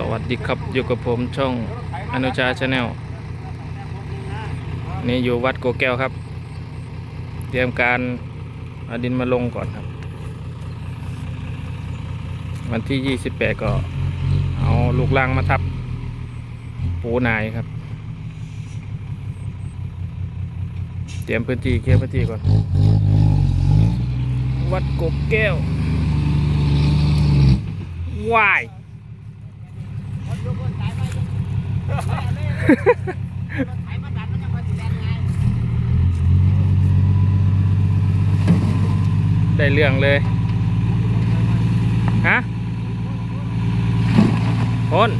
สวัสดีครับอยู่กับผมช่องอนุชาชาแนลนี่อยู่วัดโกแก้วครับ เตรียมการเอาดินมาลงก่อนครับ วันที่ 28 ก็เอาลูกลังมาทับ ปูนายครับ เตรียมพื้นที่เคลียร์พื้นที่ก่อน วัดโกแก้ววาย ได้เรื่องเลย ฮะพ้น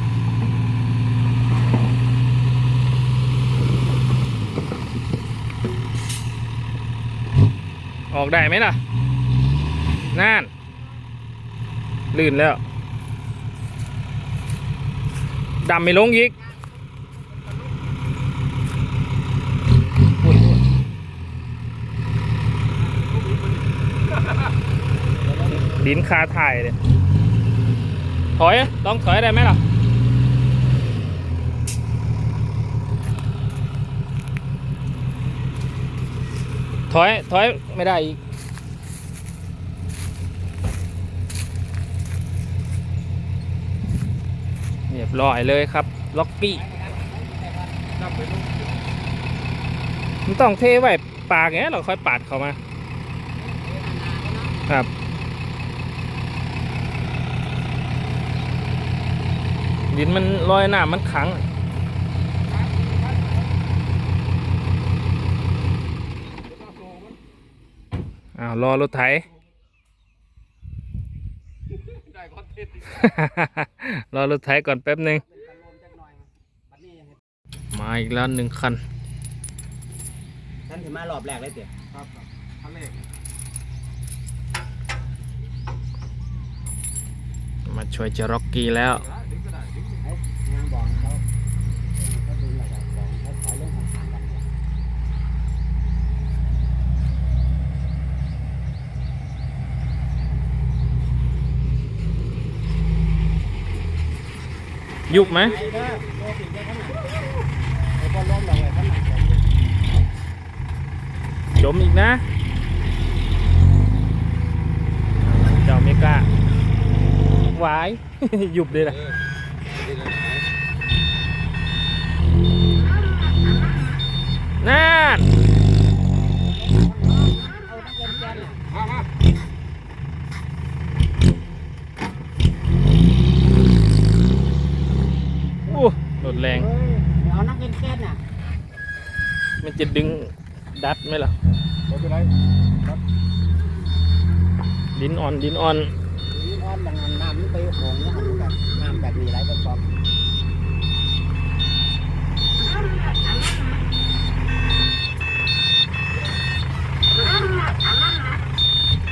ออกได้ไหมล่ะนั่นลื่นแล้ว ดำไม่ลงอีกอุ๊ยอุ๊ย ดินคาถ่ายเลย ถอย ต้องถอยได้ไหมล่ะ ถอย ถอย ไม่ได้อีก เรียบร้อยเลยครับ ล็อกกี้มันต้องเทไว้ปากอย่างนี้ยเราค่อยปาดเข้ามา ครับ ดินมันลอยหน้ามันขังอ้าวรอรถไถรอรถไถก่อนแป๊บหนึ่งมาอีกแล้วหนึ่งคันท่านถึงมารอบแรกเลยเตี๋ยครับครับท่านเลขมาช่วยเจร็อกกี้แล้ว ดึงก็ได้ดึง นางบอกเขาเขาดึงอะไรแบบบอกเขาขอเรื่องของทางกัน ยุบไหม ไอ้เด้อโลสิได้ขนาดไอ้บอลล้มลงเลยข ยุบไหมจมอีกนะเจ้าเมกล้าหวาย ยุบเลยล่ะนั่น เอานักเรียนแกนน่ะ มามา โอ้รถแรง เฮ้ยเอานักเรียนแกนน่ะ มันจะดึงดัดไหมล่ะไม่เป็นไรครับดินอ่อนดินอ่อนนี่อ้อนดังนั้นน้ำมันไปโหงแล้วหันแบบน้ำแบบนี้ไหลไปกอง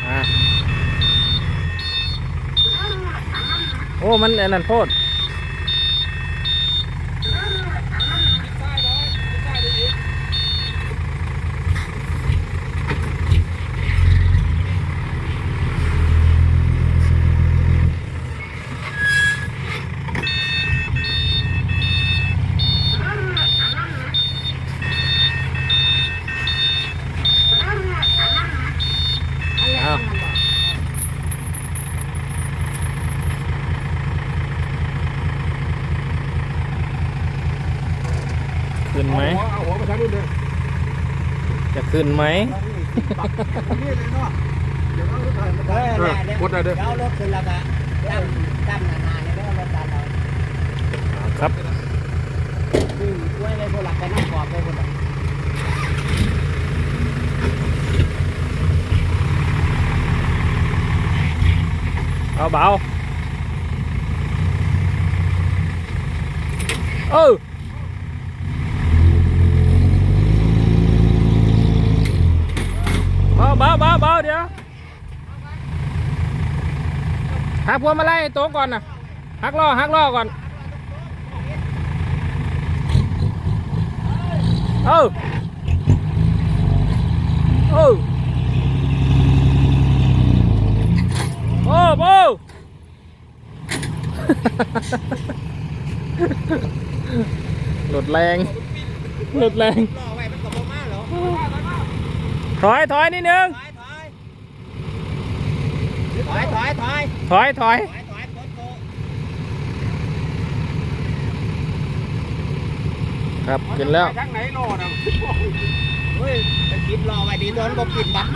อะโอ้ มันอันนั้นโพดอ้าวขึ้น ไหมเอาหัวเอาหัวมาทางนู้นเลยจะขึ้นไหม นี่เลยเนาะเดี๋ยวเอารถไถมาเฮ้ยเออเนี่ยกดได้เด้อเดี๋ยวเอารถขึ้นแล้วก็ตั้มตั้มนานๆเนี่ยเดี๋ยวเอารถดันเราครับดึงกล้วยเลยพวกหลักไปนั่งขอบเลยพวกหลักเอาเบาเออ เบาเบาเบาเบาเดี๋ยวหักพวงมาลัยโต๊ะก่อนนะหักล้อหักล้อก่อนเออเออโอ้โบหลดแรงหลดแรง รอไว้มันก็บ่มาหรอ ถอยถอยนิดนึง ถอยถอยถอยถอยถอยถอยถอยถอยถอยโตครับกินแล้วทางไหนรอดอะเฮ้ยตะกิดรอไว้ดีโดนบ่กินบัก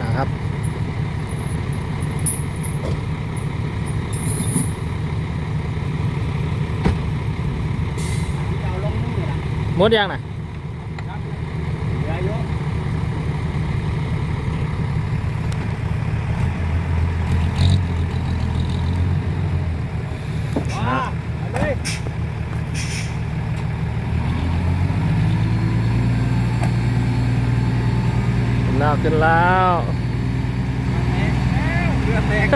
นะครับ เอาลงมื อล่ะหมดยังน่ะ เหลืออยู่ว้าเอาเลย กินแล้วกินแล้ว เรือแตก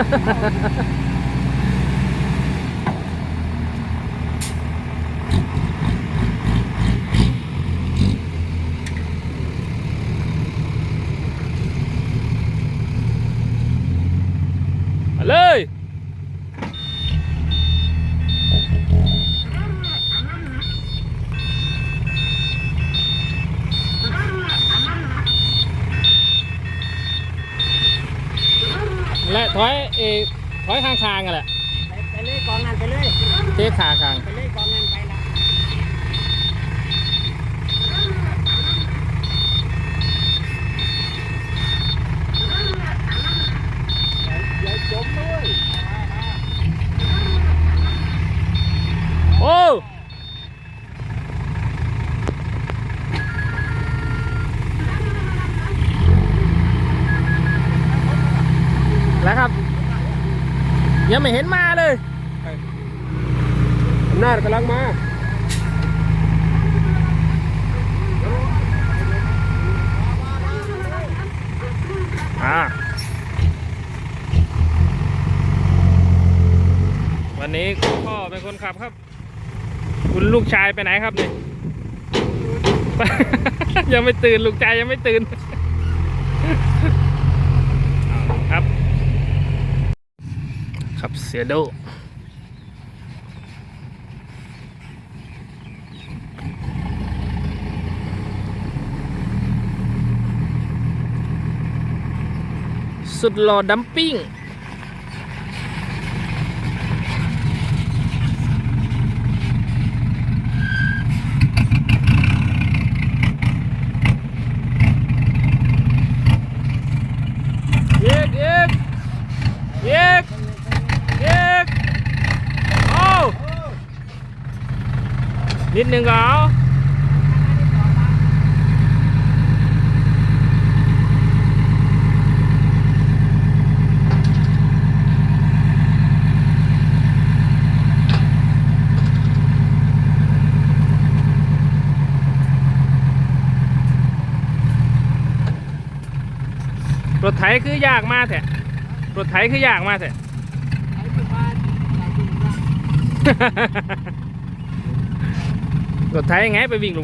มาเลย และถอยเออถอยข้างๆกันแหละไปไปเลยกองนั้นไปเลยเทขาข้างไปเลยกองนั้นไปละอย่าจมด้วย โอ้แล้วครับ ยังไม่เห็นมาเลยอำนาจกำลังมาอ่าวันนี้คุณพ่อเป็นคนขับครับ คุณลูกชายไปไหนครับนี่ยังไม่ตื่นลูกชายยังไม่ตื่น เอาครับ ขับเสียโดสุดหล่อดัมปิ้ง เย็กเย็กเย็กเย็กเอา นิดนึงก็เอารถไถคือยากมากแท้รถไถคือยากมากแท้ รถไถยังไงไปวิ่งลุ